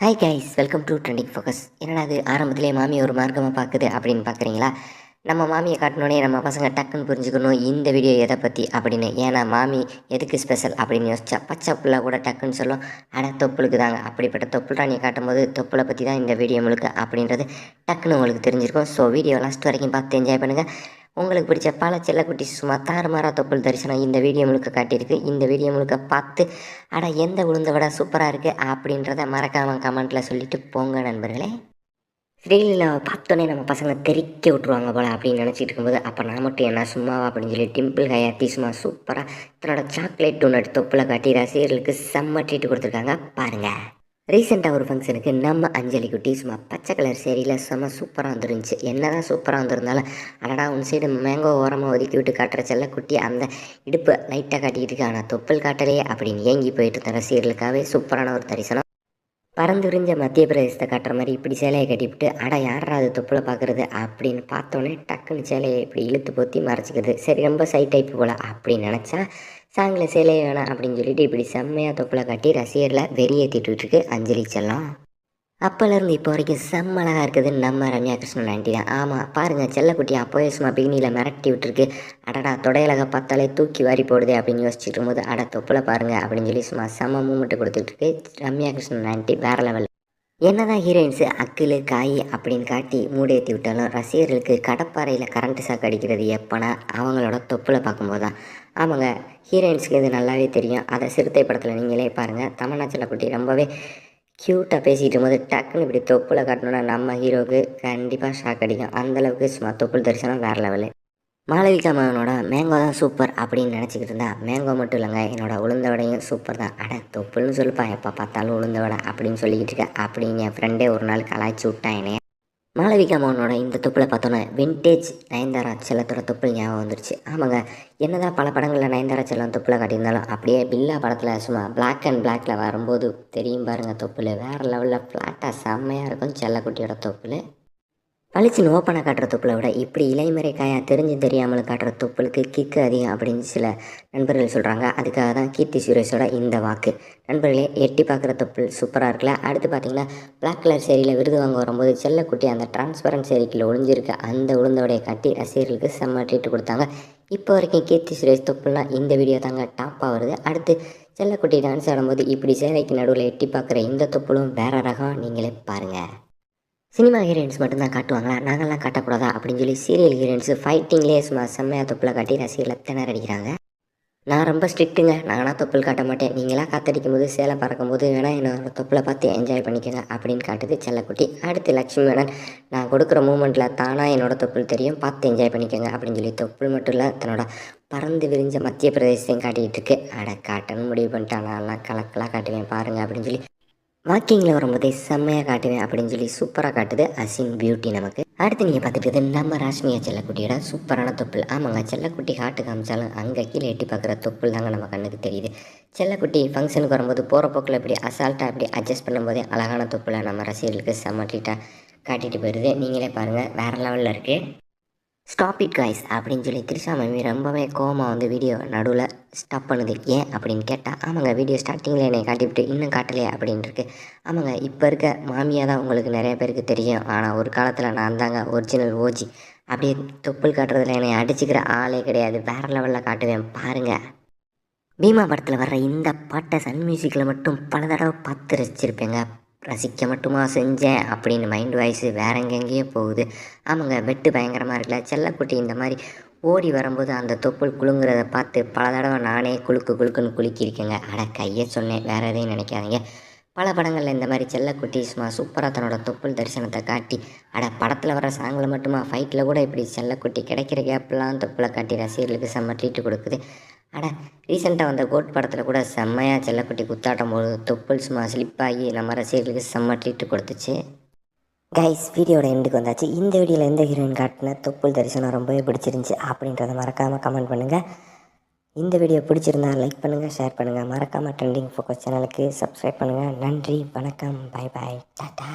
Hi guys welcome to trending focus என்னடா அது ஆரம்பத்திலே மாமி ஒரு மார்க்கமாக பார்க்குது அப்படின்னு பார்க்குறீங்களா நம்ம மாமியை காட்டினோடனே நம்ம பசங்க டக்குன்னு புரிஞ்சுக்கணும் இந்த வீடியோ எதை பற்றி அப்படின்னு. ஏன்னா மாமி எதுக்கு ஸ்பெஷல் அப்படின்னு யோசிச்சா பச்சை பிள்ளை கூட டக்குன்னு சொல்லும் ஆனால் தொப்புளுக்கு தாங்க அப்படிப்பட்ட தொப்புள் ராணியை காட்டும்போது தொப்புளை பற்றி தான் இந்த வீடியோ முழுக்க அப்படின்றது டக்குன்னு உங்களுக்கு தெரிஞ்சிருக்கும். ஸோ வீடியோ லாஸ்ட் வரைக்கும் பார்த்து என்ஜாய் பண்ணுங்கள் உங்களுக்கு பிடிச்ச பல செல்லக்குட்டி சும்மா தாறுமாறா தொப்புள் தரிசனம் இந்த வீடியோ முழுக்க காட்டியிருக்கு. இந்த வீடியோ முழுக்க பார்த்து அட எந்த உளுந்த விட சூப்பராக இருக்குது அப்படின்றத மறக்காமல் கமெண்ட்டில் சொல்லிட்டு போங்க நண்பர்களே. ஸ்ரீலீலாவை பார்த்தோன்னே நம்ம பசங்க தெறிக்க விட்ருவாங்க போல அப்படின்னு நினச்சிட்டு இருக்கும்போது அப்போ நான் மட்டும் என்ன சும்மாவா அப்படின்னு சொல்லி டிம்பிள் ஹயாத்தி சும்மா சூப்பராக தன்னோட சாக்லேட் டூனட் தொப்பில் காட்டி ரசிகர்களுக்கு செம்ம ட்ரீட் கொடுத்துருக்காங்க. பாருங்கள் ரீசெண்டாக ஒரு ஃபங்க்ஷனுக்கு நம்ம அஞ்சலி குட்டி சும்மா பச்சை கலர் சேரியில் செம்ம சூப்பராக வந்துருந்துச்சு. என்ன தான் சூப்பராக வந்துருந்தாலும் அடடா உன் சைடு மேங்கோ ஓரமாக ஒதுக்கி விட்டு காட்டுற செல்ல குட்டி அந்த இடுப்பு லைட்டாக காட்டிக்கிட்டு இருக்கு. ஆனால் தொப்பல் காட்டலையே அப்படின்னு ஏங்கி போயிட்டு இருந்த ரசிகர்களுக்காகவே சூப்பரான ஒரு தரிசனம். பறந்து விரிஞ்ச மத்திய பிரதேசத்தை காட்டுற மாதிரி இப்படி சேலையை கட்டிவிட்டு அட யாரா அது தொப்புளை பார்க்குறது அப்படின்னு பார்த்தோன்னே டக்குன்னு சேலையை இப்படி இழுத்து பொத்தி மறைச்சிக்கிறது சரி ரொம்ப சை டைப்பு போல் அப்படின்னு நினச்சா சாங்கில் சேலையை வேணாம் அப்படின்னு சொல்லிட்டு இப்படி செம்மையாக தொப்பில் காட்டி ரசிகரில் வெறியேற்றிட்டுருக்கு அஞ்சலி செல்லம். அப்போலேருந்து இப்போ வரைக்கும் செம்ம அழகாக இருக்குது நம்ம ரம்யா கிருஷ்ணன் ஆண்டி தான் ஆமாம் பாருங்கள் செல்லக்குட்டி அப்போயே சும்மா பிகினியில் மிரட்டி விட்டுருக்கு. அடடா தொடையலக பார்த்தாலே தூக்கி வாரி போடுது அப்படின்னு யோசிச்சுட்டு இருக்கும்போது அட தொப்பில் பாருங்கள் அப்படின்னு சொல்லி சும்மா செம்ம மூமெண்ட் கொடுத்துட்ருக்கு ரம்யா கிருஷ்ணன் ஆண்டி வேறு லெவல் என்னதான் ஹீரோயின்ஸு அக்கில் காய் அப்படின்னு காட்டி மூடேற்றி விட்டாலும் ரசிகர்களுக்கு கடப்பாறையில் கரண்ட் ஷாக் அடிக்கிறது எப்போனா அவங்களோட தொப்பில் பார்க்கும்போது தான் ஆமாங்க. ஹீரோயின்ஸுக்கு இது நல்லாவே தெரியும். அதை சிறுத்தை படத்தில் நீங்களே பாருங்கள் தமன்னா செல்லக்குட்டி ரொம்பவே க்யூட்டாக பேசிகிட்டு இருக்கும்போது டக்குன்னு இப்படி தொப்புளை காட்டணுன்னா நம்ம ஹீரோவுக்கு கண்டிப்பாக ஷாக் அடிக்கும். அந்தளவுக்கு சும்மா தொப்புள் தரிசனம் வேறு லெவலு மாளவிகா மகனோட மேங்கோ தான் சூப்பர் அப்படின்னு நினச்சிக்கிட்டு இருந்தா மேங்கோ மட்டும் இல்லைங்க என்னோட உளுந்த வடையும் சூப்பர் தான். அட தொப்புள்னு சொல்லுப்பா. எப்போ பார்த்தாலும் உளுந்த வடை அப்படின்னு சொல்லிக்கிட்டு இருக்கேன் அப்படின்னு என் ஃப்ரெண்டே ஒரு நாள் கலாய்ச்சி விட்டான் என்னைய. மாளவிகா மோகனோட இந்த தொப்பில் பார்த்தோன்னே வின்டேஜ் நயன்தாரா செல்லத்தோட தொப்புள் ஞாபகம் வந்துருச்சு. ஆமாங்க என்னதான் பல படங்களில் நயன்தாரா செல்லம் தொப்புளை காட்டியிருந்தாலும் அப்படியே பில்லா படத்தில் சும்மா பிளாக் அண்ட் பிளாக்ல வரும்போது தெரியும் பாருங்கள் தொப்பில் வேறு லெவலில் ஃப்ளாட்டாக செம்மையாக இருக்கும் செல்லக்குட்டியோட தொப்பில் பளிச்சுன்னு ஓப்பனாக காட்டுற தொப்புளை விட இப்படி இலைமறை காயாக தெரிஞ்சு தெரியாமல் காட்டுற துப்பலுக்கு கிக்கு அதிகம் அப்படின்னு சில நண்பர்கள் சொல்கிறாங்க அதுக்காக தான் கீர்த்தி சுரேஷோட இந்த வாக்கு. நண்பர்களே எட்டி பார்க்குற தொப்புள் சூப்பராக இருக்குல்ல? அடுத்து பார்த்தீங்கன்னா பிளாக் கலர் சேரியில் விருது வாங்க வரும்போது செல்லக்குட்டி அந்த டிரான்ஸ்பரண்ட் சேரிக்கில் ஒளிஞ்சிருக்க. அந்த உளுந்தோடைய கட்டி ரசிகர்களுக்கு செம்ம ட்ரீட் கொடுத்தாங்க. இப்போ வரைக்கும் கீர்த்தி சுரேஷ் தொப்புலாம் இந்த வீடியோ தாங்க டாப்பாக வருது. அடுத்து செல்லக்குட்டி டான்ஸ் ஆடும்போது இப்படி சேலைக்கு நடுவில் எட்டி பார்க்குற இந்த தொப்புளும் வேற ரகம். நீங்களே பாருங்கள் சினிமா ஹீரோயின்ஸ் மட்டும்தான் காட்டுவாங்களா? நாங்கள்லாம் காட்டக்கூடாதா? அப்படின்னு சொல்லி சீரியல் ஹீரோயின்ஸு ஃபைட்டிங்லேயே சும்மா செம்மையாக தொப்பில் காட்டி ரசிகர்களை திணற அடிக்கிறாங்க நான் ரொம்ப ஸ்ட்ரிக்ட்டுங்க நானாக தொப்புள் காட்ட மாட்டேன். நீங்களாம் காத்தடிக்கும் போது சேலை பறக்கும் போது வேணால் என்னோட தொப்பில் பார்த்து என்ஜாய் பண்ணிக்கோங்க அப்படின்னு காட்டுது செல்லக்குட்டி. அடுத்து லக்ஷ்மி மேனன் நான் கொடுக்குற மூமெண்ட்டில் தானாக என்னோட தொப்புள் தெரியும். பார்த்து என்ஜாய் பண்ணிக்கோங்க அப்படின்னு சொல்லி தொப்புள் மட்டும் இல்லை தன்னோட பறந்து விரிஞ்ச மத்திய பிரதேசத்தையும் காட்டிகிட்டு இருக்கு. அட காட்டணும் முடிவு பண்ணிட்டா நான்லாம் கலக்கலாக காட்டுவேன் பாருங்கள் அப்படின்னு சொல்லி வாக்கிங்கில் வரும்போதே செம்மையாக காட்டுவேன் அப்படின்னு சொல்லி சூப்பராக காட்டுது அசின் பியூட்டி நமக்கு. அடுத்து நீங்கள் பார்த்துட்டு நம்ம ராஷ்மியா செல்லக்குட்டியோட சூப்பரான தொப்புள். ஆமாங்க செல்லக்குட்டி ஹாட்டு காமிச்சாலும் அங்கே கீழே எட்டி பார்க்குற தொப்புள் தாங்க நம்ம கண்ணுக்கு தெரியுது. செல்லக்குட்டி ஃபங்க்ஷனுக்கு வரும்போது போகிற போக்கில் இப்படி அசால்ட்டாக இப்படி அட்ஜஸ்ட் பண்ணும்போதே அழகான தொப்புளை நம்ம ரசிகர்களுக்கு செம்மட்டிட்டாக காட்டிட்டு போயிடுது. நீங்களே பாருங்கள் வேறு லெவலில் இருக்குது ஸ்டாப் இட் காய்ஸ் அப்படின்னு சொல்லி திரிஷா மேமி ரொம்பவே கோவமாக வந்து வீடியோ நடுவில் ஸ்டாப் பண்ணுது. ஏன் அப்படின்னு கேட்டால் ஆமாங்க வீடியோ ஸ்டார்டிங்கில் என்னை காட்டிவிட்டு இன்னும் காட்டலையே அப்படின்ட்டு இருக்கு ஆமாங்க இப்போ இருக்க மாமியாக தான் உங்களுக்கு நிறைய பேருக்கு தெரியும். ஆனால் ஒரு காலத்தில் நான் தாங்க ஒரிஜினல் ஓஜி அப்படியே தொப்புள் காட்டுறதுல என்னை அடிச்சுக்கிற ஆளே கிடையாது. வேறு லெவலில் காட்டுவேன் பாருங்கள் பீமா படத்தில் வர்ற இந்த பாட்டை சன் மியூசிக்கில் மட்டும் பல தடவை பார்த்து ரசிச்சிருப்பேங்க. ரசிக்க மட்டுமா செஞ்சேன் அப்படின்னு மைண்ட் வாய்ஸு வேற எங்கெங்கேயோ போகுது. ஆமாங்க வெட்டு பயங்கரமாக இருக்குல்ல. செல்லக்குட்டி இந்த மாதிரி ஓடி வரும்போது அந்த தொப்புள் குலுங்குறத பார்த்து பல தடவை நானே குலுக்கு குலுக்குன்னு குலுக்கியிருக்கேங்க. ஆனால் கையை சொன்னேன். வேற எதையும் நினைக்காதீங்க. பல படங்களில் இந்த மாதிரி செல்லக்குட்டி சும்மா சூப்பராக தன்னோட தொப்புள் தரிசனத்தை காட்டி அட படத்தில் வர சாங்கில் மட்டுமா? ஃபைட்டில் கூட இப்படி செல்லக்குட்டி கிடைக்கிற கேப்லாம் தொப்புளை காட்டி ரசிகர்களுக்கு செம்ம ட்ரீட்டு கொடுக்குது. அட ரீசெண்டாக வந்த கோட் படத்தில் கூட செம்மையாக செல்லக்குட்டி குத்தாட்டம் போது தொப்புள் சும்மா ஸ்லிப்பாகி நம்ம ரசிகர்களுக்கு செம்ம ட்ரீட் கொடுத்துச்சு. கைஸ் வீடியோட எண்டுக்கு வந்தாச்சு. இந்த வீடியோவில் எந்த ஹீரோயின் காட்டின தொப்புள் தரிசனம் ரொம்பவே பிடிச்சிருந்துச்சி அப்படின்றத மறக்காமல் கமெண்ட் பண்ணுங்கள் இந்த வீடியோ பிடிச்சிருந்தா லைக் பண்ணுங்கள் ஷேர் பண்ணுங்கள் மறக்காமல் ட்ரெண்டிங் ஃபோக்கஸ் சேனலுக்கு சப்ஸ்கிரைப் பண்ணுங்கள் நன்றி வணக்கம். Bye bye tata